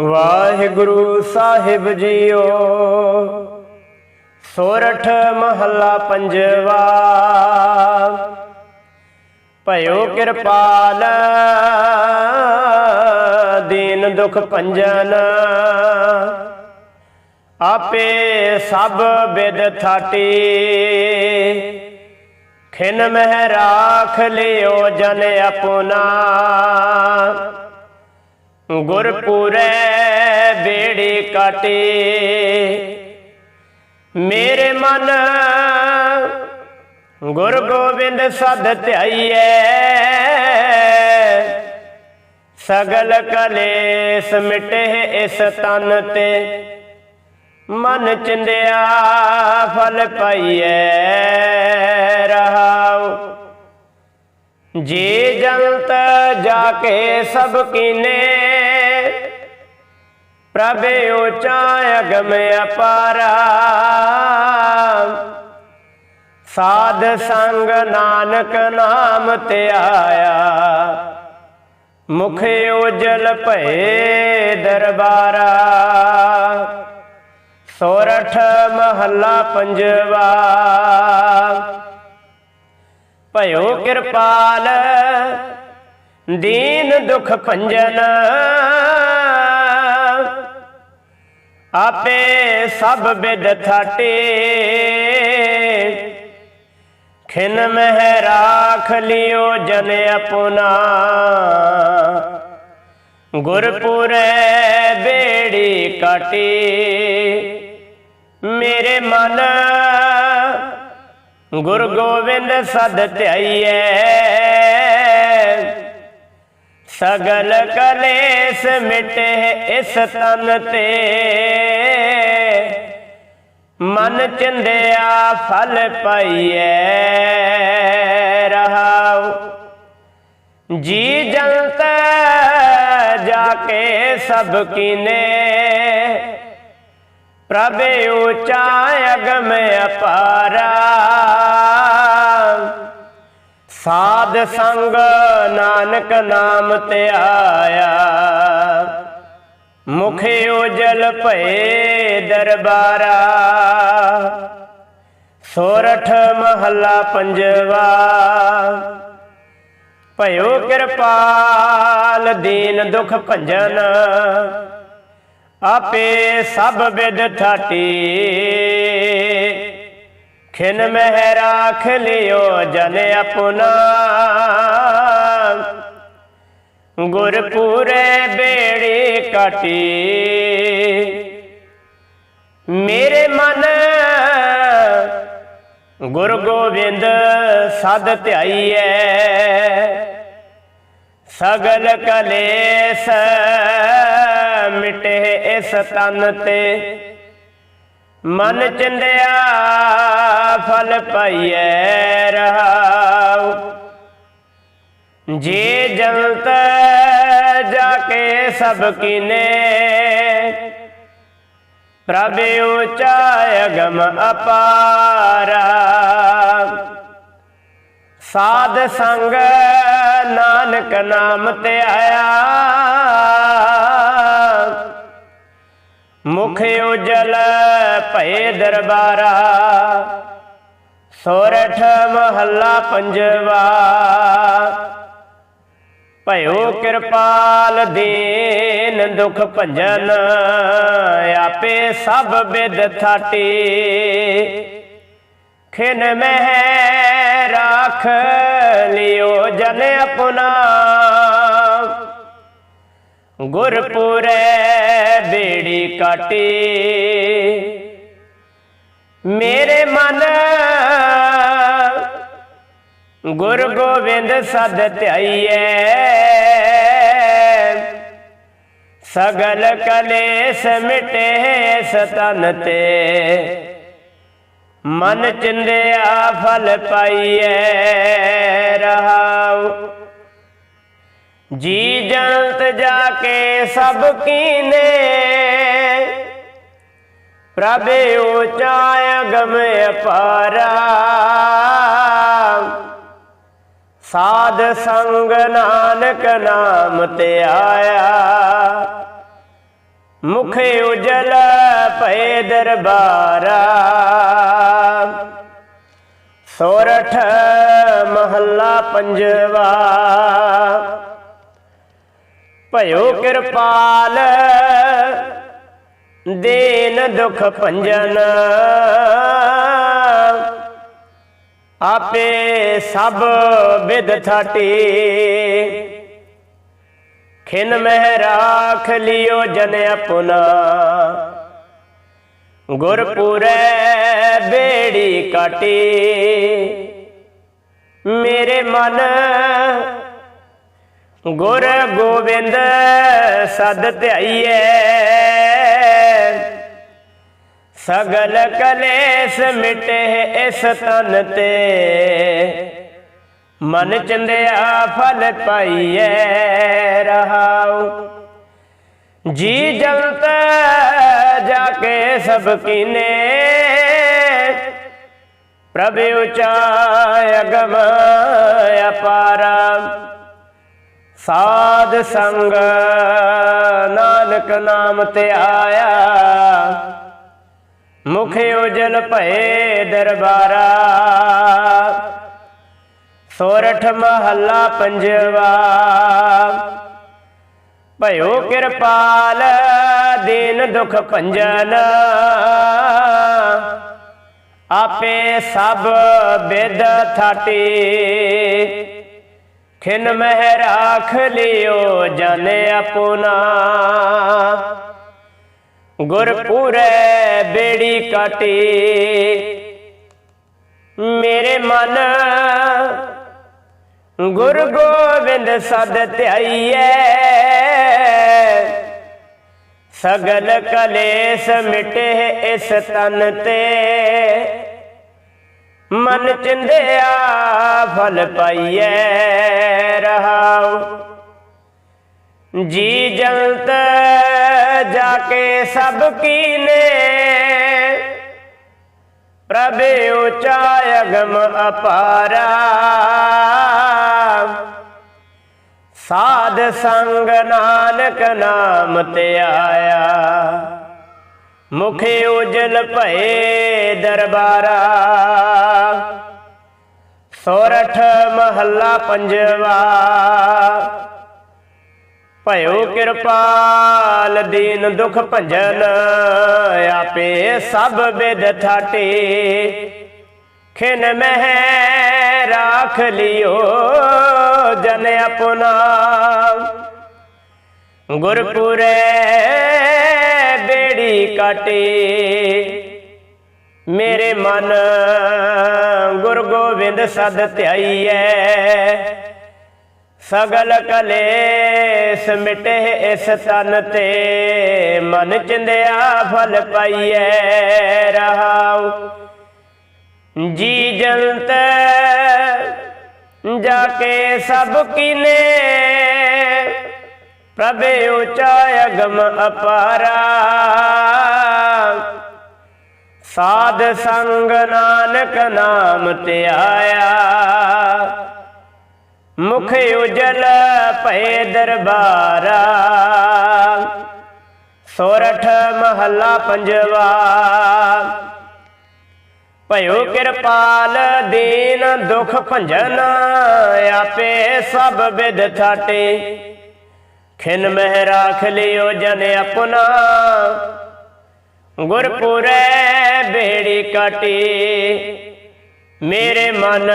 ਵਾਹਿਗੁਰੂ ਸਾਹਿਬ JIO. ਸੋਰਠ ਮਹੱਲਾ ਪੰਜਵਾ। ਭਇਓ ਕਿਰਪਾਲ, ਦੀਨ ਦੁਖ ਭੰਜਨ। ਆਪੇ ਸਭ ਬਿਦ ਥਾਟੀ। ਖਿਨ ਮਹਿ ਰਾਖ ਲਿਓ ਜਨ ਆਪਣਾ। ਗੁਰਪੂਰੈ ਬੇੜੀ ਕਾਟੇ। ਮੇਰੇ ਮਨ ਗੁਰ ਗੋਬਿੰਦ ਸਦ ਧਿਆਈਐ। ਸਗਲ ਕਲੇਸ ਮਿਟੇ ਇਸ ਤਨ ਤੇ। ਮਨ ਚਿੰਦਿਆ ਫਲ ਪਾਈਐ ਰਹਾਉ। ਜੀ ਜੰਤ ਜਾ ਕੇ ਸਭ ਕੀਨੇ। ਪ੍ਰਭ ਉਚਾ ਅਗਮ ਅਪਾਰਾ। ਸਾਧ ਸੰਗ ਨਾਨਕ ਨਾਮ ਤੇ ਆਇਆ। ਮੁਖ ਉਜਲ ਭਏ ਦਰਬਾਰਾ। ਸੋਰਠ ਮਹੱਲਾ ਪੰਜਵਾ। ਭਇਓ ਕਿਰਪਾਲ, ਦੀਨ ਦੁਖ ਭੰਜਨ। ਆਪੇ ਸਭ ਬਿਦ ਥਾਟੇ। ਖਿਨ ਮਹਿ ਰਾਖ ਲਿਓ ਜਨ ਆਪਣਾ। ਗੁਰਪੁਰੈ ਬੇੜੀ ਕਾਟੀ। ਮੇਰੇ ਮਨ ਗੁਰ ਗੋਬਿੰਦ ਸਦ ਧਿਆਈਐ। ਸਗਲ ਕਲੇਸ ਮਿਟੇ ਇਸ ਤਨ ਤੇ। ਮਨ ਚਿੰਦਿਆ ਫਲ ਪਾਈਐ ਰਹਾਉ। ਜੀ ਜੰਤ ਜਾ ਕੇ ਸਭ ਕੀਨੇ। ਪ੍ਰਭ ਉਚਾ ਅਗਮ ਅਪਾਰਾ। ਸਾਧ ਸੰਗ ਨਾਨਕ ਨਾਮ ਤੇ ਆਇਆ। ਮੁਖ ਉਜਲ ਭਏ ਦਰਬਾਰਾ। ਸੋਰਠ ਮਹੱਲਾ ਪੰਜਵਾ। ਭਇਓ ਕਿਰਪਾਲ ਦੀਨ ਦੁਖ ਭੰਜਨ। ਆਪੇ ਸਭ ਵਿਦ ਥਾਟੀ ਖਿਨ ਮਹਿ ਰਾਖ ਲਿਓ ਜਨ ਆਪਣਾ। ਗੁਰਪੂਰੇ ਬੇੜੀ ਕਾਟੀ। ਮੇਰੇ ਮਨ ਗੁਰ ਗੋਬਿੰਦ ਸਦ ਧਿਆਈਐ। ਸਗਲ ਕਲੇਸ ਮਿਟੇ ਇਸ ਤਨ ਤੇ। ਮਨ ਚਿੰਦਿਆ ਫਲ ਪਾਈਐ ਰਹਾਉ। ਜੇ ਜਲਤ ਜਾ ਕੇ ਸਭ ਕੀਨੇ। ਪ੍ਰਭ ਉਚਾ ਅਗਮ ਅਪਾਰਾ ਸਾਧ ਸੰਗ ਨਾਨਕ ਨਾਮ ਤੇ ਮੁਖ ਉਜਲ ਭਏ ਦਰਬਾਰਾ, ਸੋਰਠ ਮਹੱਲਾ ਪੰਜਵਾ। ਭਇਓ ਕਿਰਪਾਲ ਦੇਨ ਦੁਖ ਭੰਜਨ, ਆਪੇ ਸਭ ਬਿਦ ਥਾਟੀ। ਖਿਨ ਮਹਿ ਰਾਖ ਲਿਓ ਜਨ ਆਪਣਾ ਗੁਰਪੁਰੈ ਬੇੜੀ ਕਾਟੀ। ਮੇਰੇ ਮਨ ਗੁਰ ਗੋਬਿੰਦ ਸਦ ਧਿਆਈਐ। ਸਗਲ ਕਲੇਸ ਮਿਟੇ ਸਤਨ ਤੇ। ਮਨ ਚਿੰਦਿਆ ਫਲ ਪਾਈਐ ਰਹਾਉ। ਜੀ ਜੰਤ ਜਾ ਕੇ ਸਭ ਕੀਨੇ। ਪ੍ਰਭ ਉਚਾਇ ਅਗਮ ਅਪਾਰਾ। ਸਾਧ ਸੰਗ ਨਾਨਕ ਨਾਮ ਤੇ ਆਇਆ। ਮੁਖ ਉਜਲ ਭਏ ਦਰਬਾਰਾ। ਸੋਰਠ ਮਹੱਲਾ ਪੰਜਵਾ। ਭਇਓ ਕਿਰਪਾਲ, ਦੇਨ ਦੁਖ ਭੰਜਨ। ਆਪੇ ਸਭ ਵਿਦ ਥਾਟੀ। ਖਿਨ ਮਹਿ ਰਾਖ ਲਿਓ ਜਨ ਆਪਣਾ ਗੁਰਪੁਰੈ ਬੇੜੀ ਕਾਟੀ। ਮੇਰੇ ਮਨ ਗੁਰ ਗੋਬਿੰਦ ਸਦ ਧਿਆਈਐ। ਸਗਲ ਕਲੇਸ਼ ਮਿਟੇ ਇਸ ਤਨ ਤੇ। ਮਨ ਚੰਦਿਆ ਫਲ ਪਾਈਐ ਰਹਾਉ। ਜੀ ਜਲਤ ਜਾ ਕੇ ਸਭ ਕੀਨੇ। ਪ੍ਰਭ ਉਚਾ ਅਗਮ ਅਪਾਰਾ। ਸਾਧ ਸੰਗ ਨਾਨਕ ਨਾਮ ਤੇ ਆਇਆ। ਮੁਖ ਉਜਲ ਭਏ ਦਰਬਾਰਾ। ਸੋਰਠ ਮਹੱਲਾ ਪੰਜਵਾ। ਭਇਓ ਕਿਰਪਾਲ ਦੀਨ ਦੁਖ ਭੰਜਨ। ਆਪੇ ਸਭ ਬਿਦ ਥਾਟੀ। ਖਿਨ ਮਹਿ ਰਾਖ ਲਿਓ ਜਨ ਆਪਣਾ। ਗੁਰਪੁਰੈ ਬੇੜੀ ਕਾਟੀ। ਮੇਰੇ ਮਨ ਗੁਰ ਗੋਬਿੰਦ ਸਦ ਧਿਆਈਐ। ਸਗਲ ਕਲੇਸ਼ ਮਿਟੇ ਇਸ ਤਨ ਤੇ। ਮਨ ਚਿੰਦਿਆ ਫਲ ਪਾਈਐ ਰਹਾਉ। ਜੀ ਜਲਤ ਜਾ ਕੇ ਸਭ ਕੀਨੇ। ਪ੍ਰਭ ਉਚਾ ਅਗਮ ਅਪਾਰਾ। ਸਾਧ ਸੰਗ ਨਾਨਕ ਨਾਮ ਤੇ ਆਇਆ। ਮੁਖ ਉਜਲ ਭਏ ਦਰਬਾਰਾ। ਸੋਰਠ ਮਹੱਲਾ ਪੰਜਵਾ। ਭਇਓ ਕਿਰਪਾਲ ਦੀਨ ਦੁਖ ਭੰਜਨ, ਆਪੇ ਸਭ ਬਿਦ ਥਾਟੇ ਖਿਨ ਮਹਿ ਰਾਖ ਲਿਓ ਜਨ ਆਪਣਾ। ਗੁਰਪੁਰੈ ਬੇੜੀ ਕਾਟੇ ਮੇਰੇ ਮਨ ਗੁਰ ਗੋਬਿੰਦ ਸਦ ਧਿਆਈਐ ਸਗਲ ਕਲੇਸ਼ ਮਿਟੇ ਇਸ ਤਨ ਤੇ ਮਨ ਚਿੰਦਿਆ ਫਲ ਪਾਈਐ ਰਹਾਉ ਜੀ ਜੰਤ ਜਾ ਕੇ ਸਭ ਕੀਨੇ ਪ੍ਰਭੇ ਉਚਾ ਅਗਮ ਅਪਾਰਾ। ਸਾਧ ਸੰਗ ਨਾਨਕ ਨਾਮ ਤੇ ਮੁਖ ਉਜਲ ਭਏ ਦਰਬਾਰਾ। ਸੋਰਠ ਮਹੱਲਾ ਪੰਜਵਾ। ਭਇਓ ਕਿਰਪਾਲ ਦੀਨ ਦੁਖ ਭੰਜਨ, ਆਪੇ ਸਭ ਵਿਦ ਥਾਟੇ ਖਿਨ ਮਹਿ ਰਾਖ ਲਿਓ ਜਨ ਆਪਣਾ। ਗੁਰਪੁਰੈ ਬੇੜੀ ਕਾਟੀ। ਮੇਰੇ ਮਨ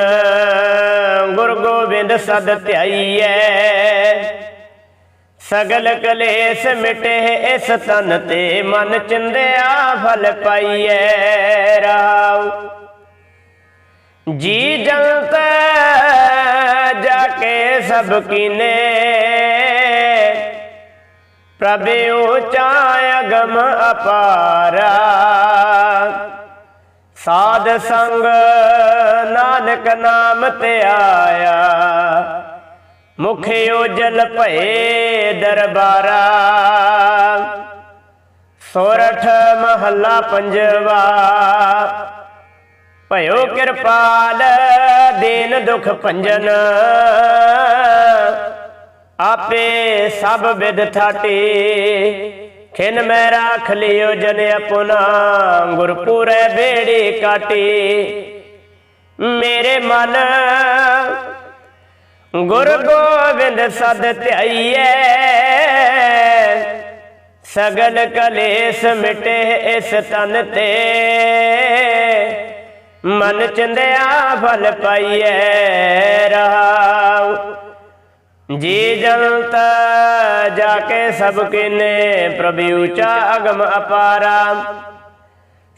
ਗੁਰ ਗੋਬਿੰਦ ਸਦ ਧਿਆਈਐ। ਸਗਲ ਕਲੇਸ਼ ਮਿਟੇ ਇਸ ਤਨ ਤੇ ਮਨ ਚਿੰਦਿਆ ਫਲ ਪਾਈਐ ਰਾਉ। ਜੀ ਜੰਤ ਜਾ ਕੇ ਸਭ ਕੀਨੇ। ਪ੍ਰਭ ਉਚਾ ਅਗਮ ਅਪਾਰਾ। ਸਾਧ ਸੰਗ ਨਾਨਕ ਨਾਮ ਤੇ ਆਇਆ। ਮੁਖ ਉਜਲ ਭਏ ਦਰਬਾਰਾ। ਸੋਰਠ ਮਹੱਲਾ ਪੰਜਵਾ। ਭਇਓ ਕਿਰਪਾਲ, ਦੀਨ ਦੁਖ ਭੰਜਨ। ਆਪੇ ਸਭ ਵਿਦ ਥਾਟੇ। ਖਿਨ ਮੈਂ ਰਾਖ ਲਿਓ ਜਨ ਆਪਣਾ, ਗੁਰਪੁਰੈ ਬੇੜੀ ਕਾਟੀ। ਮੇਰੇ ਮਨ ਗੁਰ ਗੋਬਿੰਦ ਸਦ ਧਿਆਈਐ। ਸਗਲ ਕਲੇਸ਼ ਮਿਟੇ ਇਸ ਤਨ ਤੇ। ਮਨ ਚੰਦਿਆ ਫਲ ਪਾਈਐ ਰਹਾਉ ਜੀ ਜਨਤ ਜਾ ਕੇ ਸਭ ਕਿਨੇ ਪ੍ਰਭੂ ਉੱਚਾ ਅਗਮ ਅਪਾਰਾ।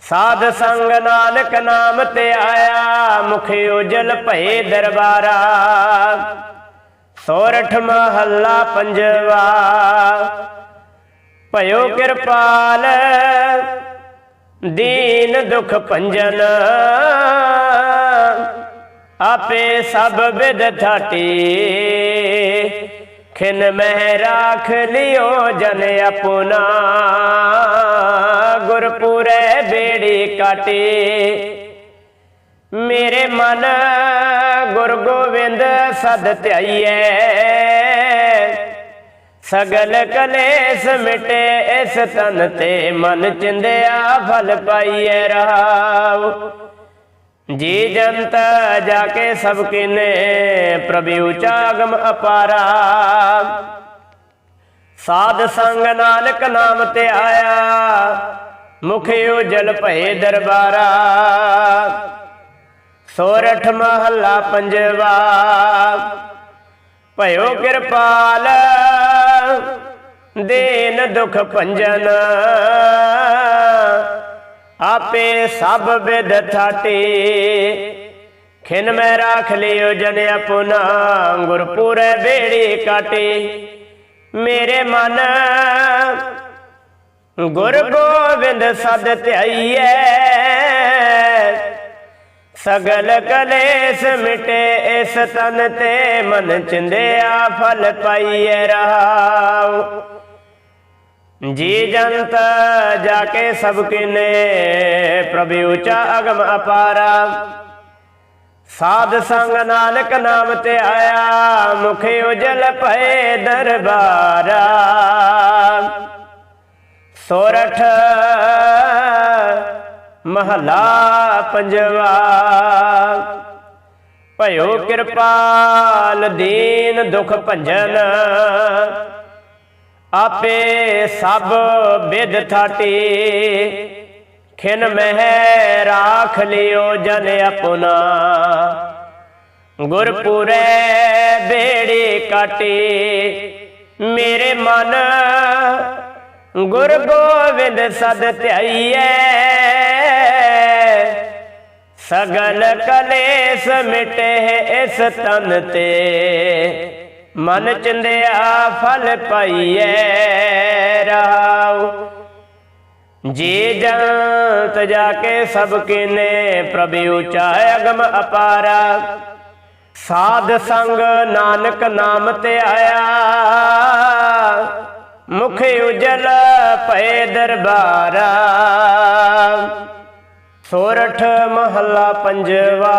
ਸਾਧ ਸੰਗ ਨਾਨਕ ਨਾਮ ਤੇ ਆਇਆ ਮੁਖ ਉਜਲ ਭਏ ਦਰਬਾਰਾ। ਸੋਰਠ ਮਹੱਲਾ ਪੰਜਵਾ ਭਇਓ ਕਿਰਪਾਲ, ਦੀਨ ਦੁਖ ਭੰਜਨ। ਆਪੇ ਸਭ ਵਿਦ ਥਾਟੀ ਖਿਨ ਮਹਿ ਰਾਖ ਲਿਓ ਜਨ ਆਪਣਾ। ਗੁਰਪੁਰੇ ਬੇੜੀ ਕਾਟੀ। ਮੇਰੇ ਮਨ ਗੁਰ ਗੋਬਿੰਦ ਸਦ ਧਿਆਈਐ। ਸਗਲ ਕਲੇਸ਼ ਮਿਟੇ ਇਸ ਤਨ ਤੇ ਮਨ ਚਿੰਦਿਆ ਫਲ ਪਾਈਐ ਰਹਾਉ ਜੀ ਜੰਤ ਜਾ ਕੇ ਸਭ ਕਿਨੇ ਪ੍ਰਭੂ ਚਾਗਮ ਅਪਾਰਾ। ਸਾਧ ਸੰਗ ਨਾਨਕ ਨਾਮ ਤੇ ਆਇਆ, ਮੁਖ ਉਜਲ ਭਏ ਦਰਬਾਰਾ। ਸੋਰਠ ਮਹੱਲਾ ਪੰਜਵਾ, ਭਇਓ ਕਿਰਪਾਲ, ਦੇਨ ਦੁਖ ਭੰਜਨ। ਆਪੇ ਸਭ ਵਿਦ ਥਾਟੀ ਖਿਨ ਮੈਂ ਰਾਖ ਲਿਓ ਜਨ ਆਪਣਾ ਗੁਰਪੁਰੈ ਬੇੜੀ ਕਾਟੀ। ਮੇਰੇ ਮਨ ਗੁਰ ਗੋਬਿੰਦ ਸਦ ਧਿਆਈਐ। ਸਗਲ ਕਲੇਸ਼ ਮਿਟੇ ਇਸ ਤਨ ਤੇ, ਮਨ ਚਿੰਦਿਆ ਫਲ ਪਾਈਐ ਰਹਾਉ ਜੀ ਜੰਤ ਜਾ ਕੇ ਸਭ ਕਿਨੇ, ਪ੍ਰਭੂ ਉੱਚਾ ਅਗਮ ਅਪਾਰਾ। ਸਾਧ ਸੰਗ ਨਾਨਕ ਨਾਮ ਤੇ ਆਇਆ, ਮੁਖ ਉਜਲ ਭਏ ਦਰਬਾਰਾ। ਸੋਰਠ ਮਹਲਾ ਪੰਜਵਾ। ਭਇਓ ਕਿਰਪਾਲ ਦੀਨ ਦੁਖ ਭੰਜਨ। ਆਪੇ ਸਭ ਵਿਦ ਥਾਟੀ ਖਿਨ ਮਹਿ ਰਾਖ ਲਿਓ ਜਨ ਆਪਣਾ। ਗੁਰਪੁਰੈ ਬੇੜੀ ਕਾਟੀ। ਮੇਰੇ ਮਨ ਗੁਰ ਗੋਬਿੰਦ ਸਦ ਧਿਆਈਐ। ਸਗਲ ਕਲੇਸ਼ ਮਿਟੇ ਇਸ ਤਨ ਤੇ। ਮਨ ਚੰਦਿਆ ਫਲ ਪਾਈਐ ਰਹਾਉ ਜੀ ਜੰਤ ਜਾ ਕੇ ਸਭ ਕਿਨੇ ਪ੍ਰਭੂ ਉੱਚਾ ਅਗਮ ਅਪਾਰਾ। ਸਾਧ ਸੰਗ ਨਾਨਕ ਨਾਮ ਤੇ ਆਇਆ। ਮੁਖ ਉਜਲ ਭਏ ਦਰਬਾਰਾ। ਸੋਰਠ ਮਹੱਲਾ ਪੰਜਵਾ।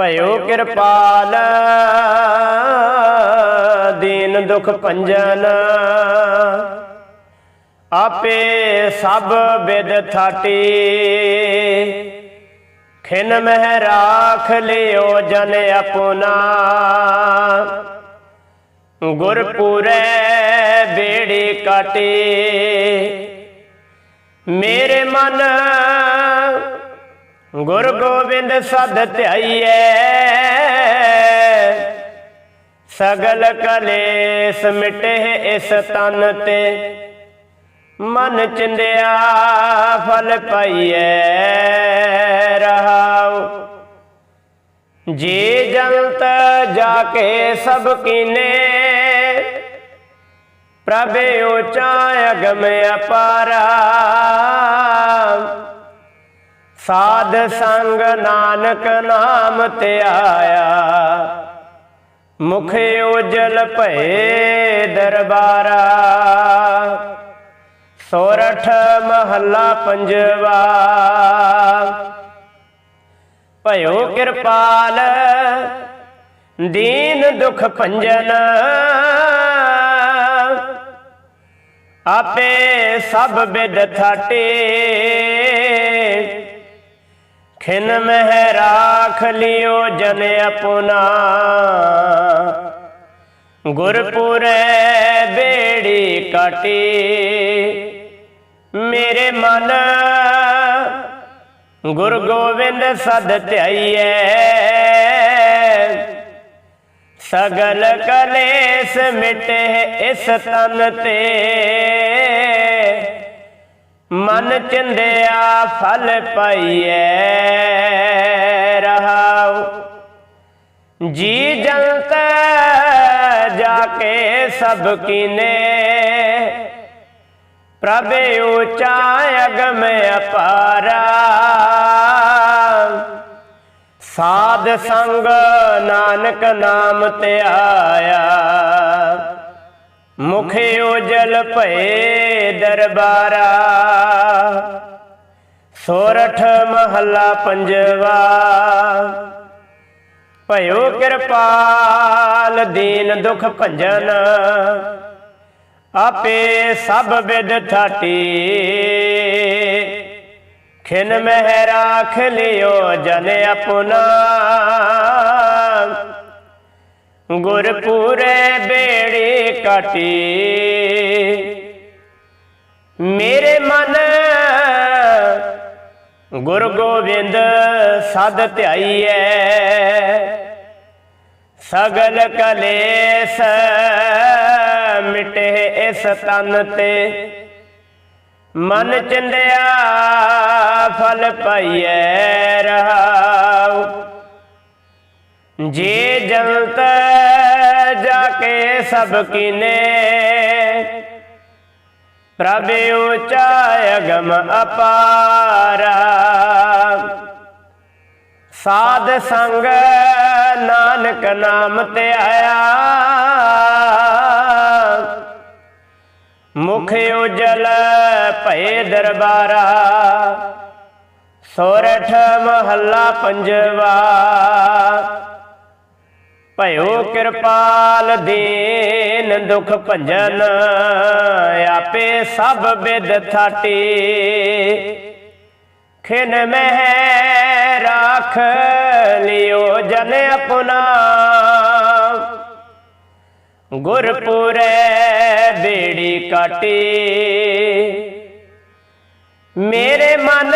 ਭਇਓ ਕਿਰਪਾਲ। ਦੀਨ ਦੁਖ ਭੰਜਨ। ਆਪੇ ਸਭ ਬਿਦ ਥਾਟੀ। ਖਿਨ ਮਹਿ ਰਾਖ ਲਿਓ ਜਨ ਆਪਣਾ। ਗੁਰਪੁਰੈ ਬੇੜੀ ਕਾਟੀ। ਮੇਰੇ ਮਨ ਗੁਰ ਗੋਬਿੰਦ ਸਦ ਧਿਆਈਐ। ਸਗਲ ਕਲੇਸ਼ ਮਿਟੇ ਇਸ ਤਨ ਤੇ। ਮਨ ਚਿੰਦਿਆ ਫਲ ਪਾਈਐ ਰਹਾਉ। ਜੀ ਜੰਤ ਜਾ ਕੇ ਸਭ ਕੀਨੇ। ਪ੍ਰਭ ਉੱਚਾ ਅਗਮ ਅਪਾਰਾ। ਸਾਧ ਸੰਗ ਨਾਨਕ ਨਾਮ ਤੇ ਆਇਆ। ਮੁਖ ਉਜਲ ਭਏ ਦਰਬਾਰਾ। ਸੋਰਠ ਮਹੱਲਾ ਪੰਜਵਾ। ਭਇਓ ਕਿਰਪਾਲ, ਦੀਨ ਦੁਖ ਭੰਜਨ। ਆਪੇ ਸਭ ਬਿਦ ਥਾਟੇ। ਖਿਨ ਮਹਿ ਰਾਖ ਲਿਓ ਜਨ ਆਪਣਾ। ਗੁਰਪੁਰੇ ਬੇੜੀ ਕਾਟੀ। ਮੇਰੇ ਮਨ ਗੁਰ ਗੋਬਿੰਦ ਸਦ ਧਿਆਈਐ। ਸਗਲ ਕਲੇਸ਼ ਮਿਟੇ ਇਸ ਤਨ ਤੇ। ਮਨ ਚਿੰਦਿਆ ਫਲ ਪਾਈਐ ਰਹਾਉ। ਜੀ ਜਲਤ ਜਾ ਕੇ ਸਭ ਕੀਨੇ। ਪ੍ਰਭ ਉੱਚਾ ਅਗਮ ਅਪਾਰਾ। ਸਾਧ ਸੰਗ ਨਾਨਕ ਨਾਮ ਤੇ ਆਇਆ। ਮੁਖ ਉਜਲ ਭਏ ਦਰਬਾਰਾ। ਸੋਰਠ ਮਹੱਲਾ ਪੰਜਵਾ। ਭਇਓ ਕਿਰਪਾਲ ਦੀਨ ਦੁਖ ਭੰਜਨ। ਆਪੇ ਸਭ ਵਿਦ ਠਾਟੀ। ਖਿਨ ਮਹਿ ਰਾਖ ਲਿਓ ਜਨ ਆਪਣਾ। ਗੁਰਪੂਰੇ ਬੇੜੀ ਕਾਟੀ। ਮੇਰੇ ਮਨ ਗੁਰ ਗੋਬਿੰਦ ਸਦ ਧਿਆਈਐ। ਸਗਲ ਕਲੇਸ਼ ਮਿਟੇ ਇਸ ਤਨ ਤੇ। ਮਨ ਚਿੰਦਿਆ ਫਲ ਪਾਈਐ ਰਹਾਉ। ਜੇ ਜਲਤ ਜਾ ਕੇ ਸਭ ਕੀਨੇ। ਪ੍ਰਭ ਉੱਚਾ ਅਗਮ ਅਪਾਰਾ। ਸਾਧ ਸੰਗ ਨਾਨਕ ਨਾਮ ਤੇ ਆਇਆ। ਮੁਖ ਉਜਲ ਭਏ ਦਰਬਾਰਾ। ਸੋਰਠ ਮਹੱਲਾ ਪੰਜਵਾ। ਭਇਓ ਕਿਰਪਾਲ ਦੀਨ ਦੁਖ ਭੰਜਨ ਆਪੇ ਸਭ ਬਿਦ ਥਾਟੀ। ਖਿਨ ਮਹਿ ਰਾਖ ਲਿਓ ਜਨ ਆਪਣਾ। ਗੁਰਪੁਰੇ ਬੇੜੀ ਕਾਟੀ। ਮੇਰੇ ਮਨ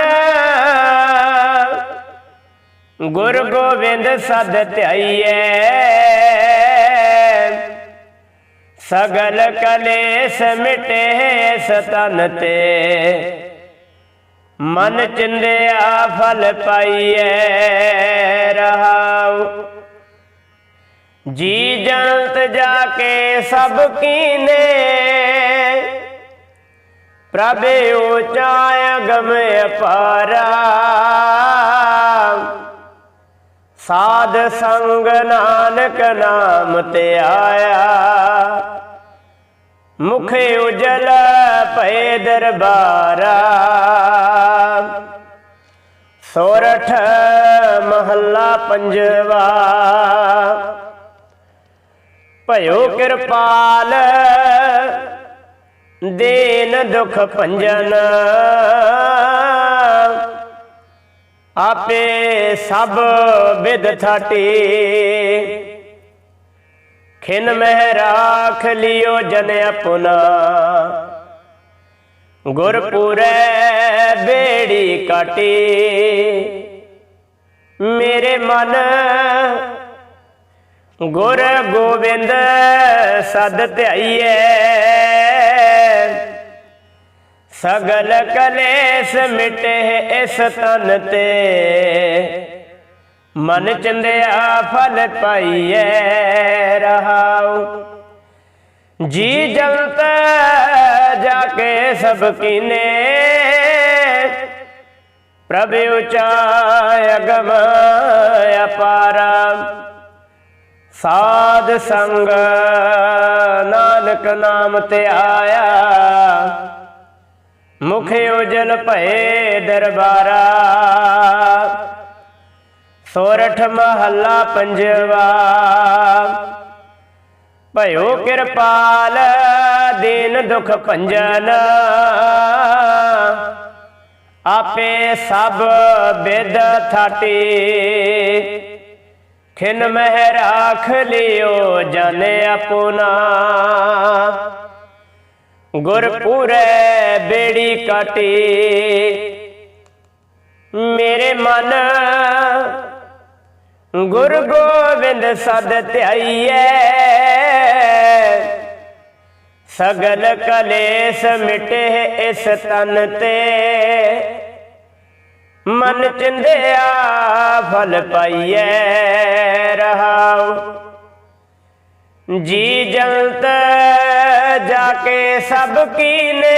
ਗੁਰ ਗੋਬਿੰਦ ਸਦ ਧਿਆਈਐ। ਸਗਲ ਕਲੇਸ਼ ਮਿਟੇ ਸਤਨ ਤੇ। ਮਨ ਚਿੰਦਿਆ ਫਲ ਪਾਈਐ ਰਹਾਉ। ਜੀ ਜੰਤ ਜਾ ਕੇ ਸਭ ਕੀਨੇ। ਪ੍ਰਭ ਉੱਚਾ ਅਗਮ ਅਪਾਰਾ। ਸਾਧ ਸੰਗ ਨਾਨਕ ਨਾਮ ਤੇ ਆਇਆ। ਮੁਖ ਉਜਲ ਭਏ ਦਰਬਾਰਾ। ਸੋਰਠ ਮਹੱਲਾ ਪੰਜਵਾ। ਭਇਓ ਕਿਰਪਾਲ, ਦੇਨ ਦੁਖ ਭੰਜਨ। ਆਪੇ ਸਭ ਵਿਦ ਥਾਟੀ। ਖਿਨ ਮਹਿ ਰਾਖ ਲਿਓ ਜਨ ਆਪਣਾ। ਗੁਰਪੁਰੇ ਬੇੜੀ ਕਾਟੀ। ਮੇਰੇ ਮਨ ਗੁਰ ਗੋਬਿੰਦ ਸਦ ਧਿਆਈਐ। ਸਗਲ ਕਲੇਸ਼ ਮਿਟੇ ਇਸ ਤਨ ਤੇ। ਮਨ ਚੰਦਿਆ ਫਲ ਪਾਈਐ ਰਹਾਉ। ਜੀ ਜਗਤ ਜਾ ਕੇ ਸਭ ਕੀਨੇ। ਪ੍ਰਭ ਉਚਾ ਅਗਮ ਅਪਾਰਾ। ਸਾਧ ਸੰਗ ਨਾਨਕ ਨਾਮ ਤੇ ਆਇਆ। ਮੁਖ ਉਜਲ ਭਏ ਦਰਬਾਰਾ। ਸੋਰਠ ਮਹੱਲਾ ਪੰਜਵਾ। ਭਇਓ ਕਿਰਪਾਲ, ਦੀਨ ਦੁਖ ਭੰਜਨ। ਆਪੇ ਸਭ ਬਿਦ ਥਾਟੀ। ਖਿਨ ਮਹਿ ਰਾਖ ਲਿਓ ਜਨ ਆਪਣਾ। ਗੁਰਪੂਰੈ ਬੇੜੀ ਕਾਟੀ। ਮੇਰੇ ਮਨ ਗੁਰ ਗੋਬਿੰਦ ਸਦ ਧਿਆਈਐ। ਸਗਲ ਕਲੇਸ਼ ਮਿਟੇ ਇਸ ਤਨ ਤੇ। ਮਨ ਚਿੰਦਿਆ ਫਲ ਪਾਈਐ ਰਹਾਉ। ਜੀ ਜਲਤ ਜਾ ਕੇ ਸਭ ਕੀਨੇ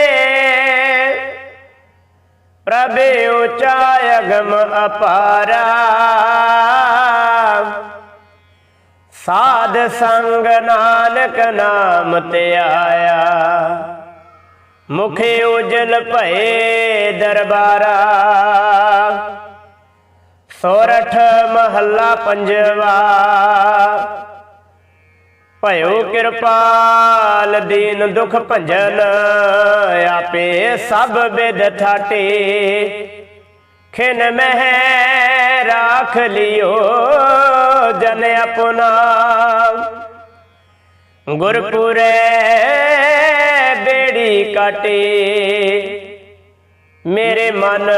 ਪ੍ਰਭ ਉਚਾ ਅਗਮ ਅਪਾਰਾ ਸਾਧ ਸੰਗ ਨਾਨਕ ਨਾਮ ਤੇ ਆਇਆ ਮੁਖੇ ਉਜਲ ਭਏ ਦਰਬਾਰਾ ਸੋਰਠ ਮਹੱਲਾ ਪੰਜਵਾ ਭਇਓ ਕਿਰਪਾਲ ਦੀਨ ਦੁਖ ਭੰਜਨ ਆਪੇ ਸਭ ਬਿਦ ਥਾਟੇ ਖਿਨ ਮਹਿ ਰਾਖ ਲਿਓ ਜਨ ਆਪਣਾ। ਗੁਰਪੁਰੇ ਬੇੜੀ ਕਾਟੇ। ਮੇਰੇ ਮਨ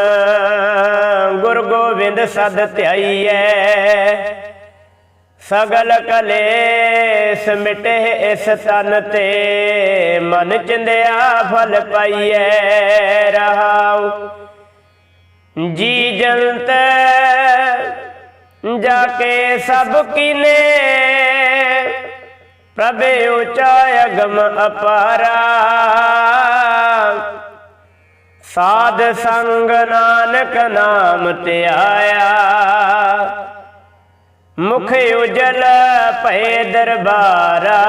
ਗੁਰ ਗੋਬਿੰਦ ਸਦ ਧਿਆਈਐ। ਸਗਲ ਕਲੇਸ਼ ਮਿਟੇ ਇਸ ਤਨ ਤੇ। ਮਨ ਚਿੰਦਿਆ ਫਲ ਪਾਈਐ ਰਹਾਉ। ਜੀ ਜੰਤ ਜਾ ਕੇ ਸਭ ਕੀਨੇ। ਪ੍ਰਭ ਉਚਾ ਅਗਮ ਅਪਾਰਾ। ਸਾਧ ਸੰਗ ਨਾਨਕ ਨਾਮ ਤੇ ਮੁਖ ਉਜਲ ਭਏ ਦਰਬਾਰਾ।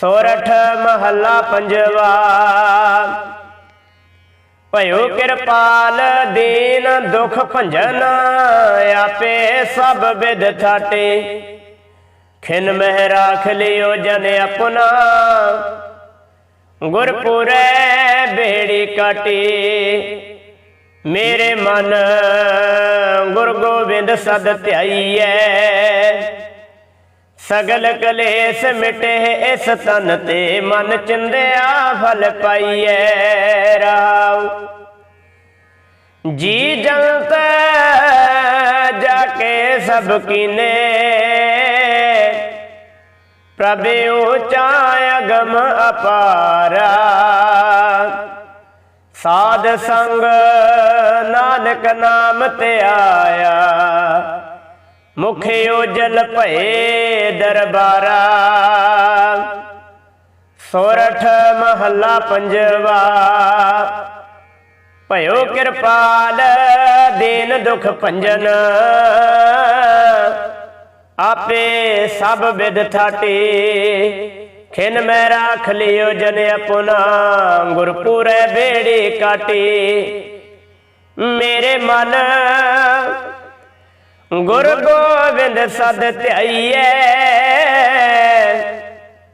ਸੋਰਠ ਮਹੱਲਾ ਪੰਜਵਾ। ਭਇਓ ਕਿਰਪਾਲ ਦੀਨ ਦੁਖ ਭੰਜਨ ਆਪੇ ਸਭ ਵਿਦ ਥਾਟੇ ਖਿਨ ਮਹਿ ਰਾਖ ਲਿਓ ਜਨ ਆਪਣਾ। ਗੁਰਪੁਰੈ ਬੇੜੀ ਕਾਟੀ। ਮੇਰੇ ਮਨ ਗੁਰ ਗੋਬਿੰਦ ਸਦ ਧਿਆਈਐ। ਸਗਲ ਕਲੇਸ਼ ਮਿਟੇ ਇਸ ਤਨ ਤੇ ਮਨ ਚਿੰਦਿਆ ਫਲ ਪਾਈਐ ਰਾਉ। ਜੀ ਜੰਤ ਜਾ ਕੇ ਸਭ ਕੀਨੇ। ਪ੍ਰਭ ਉਚਾ ਅਗਮ ਅਪਾਰਾ। ਸਾਧ ਸੰਗ ਨਾਨਕ ਨਾਮ ਤੇ ਆਇਆ। ਮੁਖ ਉਜਲ ਭਏ ਦਰਬਾਰਾ। ਸੋਰਠ ਮਹੱਲਾ ਪੰਜਵਾ। ਭਇਓ ਕਿਰਪਾਲ ਦੀਨ ਦੁਖ ਭੰਜਨ। ਆਪੇ ਸਭ ਵਿਦ ਥਾਟੇ। ਖਿਨ ਮੈਂ ਰਾਖ ਲਿਓ ਜਨ ਆਪਣਾ, ਗੁਰਪੂਰੈ ਬੇੜੀ ਕਾਟੀ। ਮੇਰੇ ਮਨ ਗੁਰ ਗੋਬਿੰਦ ਸਦ ਧਿਆਈਐ।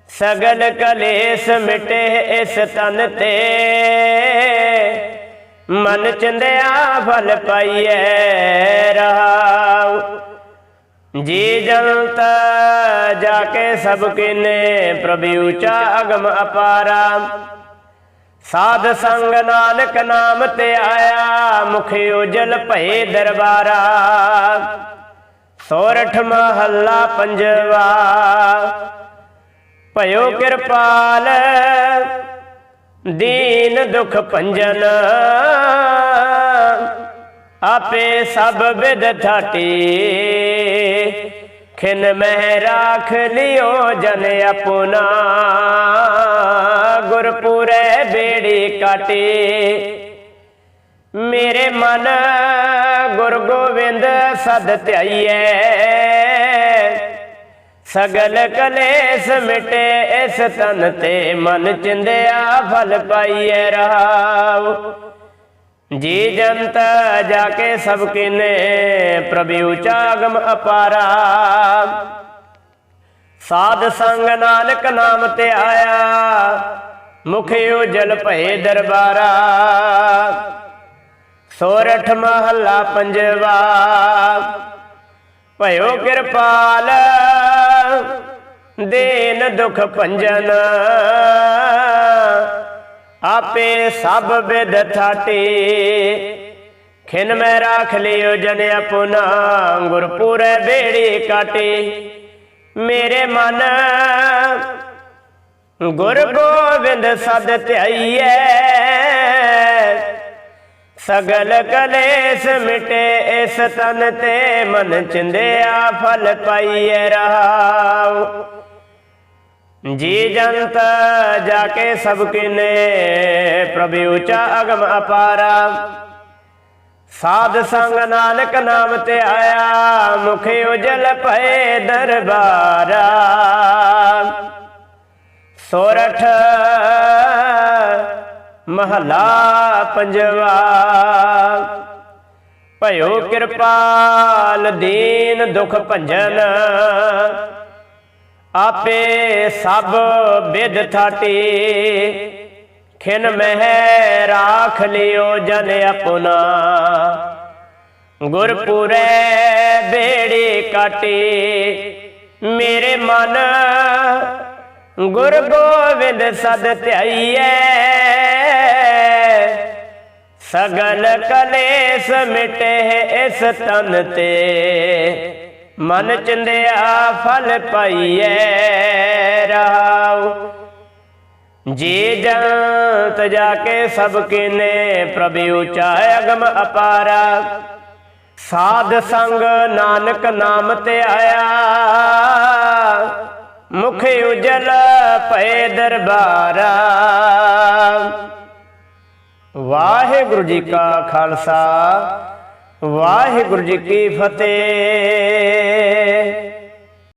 ਸਗਲ ਕਲੇਸ਼ ਮਿਟੇ ਇਸ ਤਨ ਤੇ। ਮਨ ਚੰਦਿਆ ਫਲ ਪਾਈਐ ਰਹਾਉ। ਜੀ ਜਲਤ ਜਾ ਕੇ ਸਭ ਕੀਨੇ ਪ੍ਰਭ ਉਚਾ ਅਗਮ ਅਪਾਰਾ। ਸਾਧ ਸੰਗ ਨਾਨਕ ਨਾਮ ਤੇ ਆਇਆ ਮੁਖ ਉਜਲ ਭਏ ਦਰਬਾਰਾ। ਸੋਰਠ ਮਹੱਲਾ ਪੰਜਵਾ। ਭਇਓ ਕਿਰਪਾਲ, ਦੀਨ ਦੁਖ ਭੰਜਨ। ਆਪੇ ਸਭ ਵਿਦ ਥਾਟੀ ਖਿਨ ਮਹਿ ਰਾਖ ਲਿਓ ਜਨ ਆਪਣਾ। ਗੁਰਪੂਰੈ ਬੇੜੀ ਕਾਟੀ। ਮੇਰੇ ਮਨ ਗੁਰ ਗੋਬਿੰਦ ਸਦ ਧਿਆਈਐ। ਸਗਲ ਕਲੇਸ਼ ਮਿਟੇ ਇਸ ਤਨ ਤੇ ਮਨ ਚਿੰਦਿਆ ਫਲ ਪਾਈਐ ਰਹਾਉ ਜੀ ਜੰਤ ਜਾ ਕੇ ਸਭ ਕਿਨੇ ਪ੍ਰਭ ਉਚਾਗਮ ਅਪਾਰਾ। ਸਾਧ ਸੰਗ ਨਾਨਕ ਨਾਮ ਤੇ ਆਇਆ, ਮੁਖ ਉਜਲ ਭਏ ਦਰਬਾਰਾ। ਸੋਰਠ ਮਹੱਲਾ ਪੰਜਵਾ, ਭਇਓ ਕਿਰਪਾਲ, ਦੇਨ ਦੁਖ ਭੰਜਨ। ਆਪੇ ਸਭ ਵਿਦ ਥਾਟੀ ਖਿਨ ਮੈਂ ਰਾਖ ਲਿਓ ਜਨ ਆਪਣਾ, ਗੁਰਪੁਰੈ ਬੇੜੀ ਕਾਟੀ। ਮੇਰੇ ਮਨ ਗੁਰ ਗੋਬਿੰਦ ਸਦ ਧਿਆਈਐ। ਸਗਲ ਕਲੇਸ਼ ਮਿਟੇ ਇਸ ਤਨ ਤੇ ਮਨ ਚਿੰਦਿਆ ਫਲ ਪਾਈਐ ਰਹਾਉ ਜੀ ਜੰਤ ਜਾ ਕੇ ਸਭ ਕਿਨੇ, ਪ੍ਰਭੂ ਉੱਚਾ ਅਗਮ ਅਪਾਰਾ। ਸਾਧ ਸੰਗ ਨਾਨਕ ਨਾਮ ਤੇ ਆਇਆ, ਮੁਖ ਉਜਲ ਭਏ ਦਰਬਾਰਾ। ਸੋਰਠ ਮਹਲਾ ਪੰਜਵਾ। ਭਇਓ ਕਿਰਪਾਲ ਦੀਨ ਦੁਖ ਭੰਜਨ। ਆਪੇ ਸਭ ਵਿਦ ਥਾਟੀ। ਖਿਨ ਮਹਿ ਰਾਖ ਲਿਓ ਜਨ ਆਪਣਾ। ਗੁਰਪੁਰੈ ਬੇੜੀ ਕਾਟੀ। ਮੇਰੇ ਮਨ ਗੁਰ ਗੋਬਿੰਦ ਸਦ ਧਿਆਈਐ। ਸਗਲ ਕਲੇਸ਼ ਮਿਟੇ ਇਸ ਤਨ ਤੇ। ਮਨ ਚੰਦਿਆ ਫਲ ਪਾਈਐ ਰਹਾਉ ਜੀ ਜੰਤ ਜਾ ਕੇ ਸਭ ਕਿਨੇ ਪ੍ਰਭੂ ਉਚਾ ਅਗਮ ਅਪਾਰਾ। ਸਾਧ ਸੰਗ ਨਾਨਕ ਨਾਮ ਤੇ ਆਇਆ। ਮੁਖ ਉਜਲ ਪਏ ਦਰਬਾਰਾ। ਵਾਹਿਗੁਰੂ ਜੀ ਕਾ ਖਾਲਸਾ। ਵਾਹਿਗੁਰੂ ਜੀ ਕੀ ਫਤਿਹ।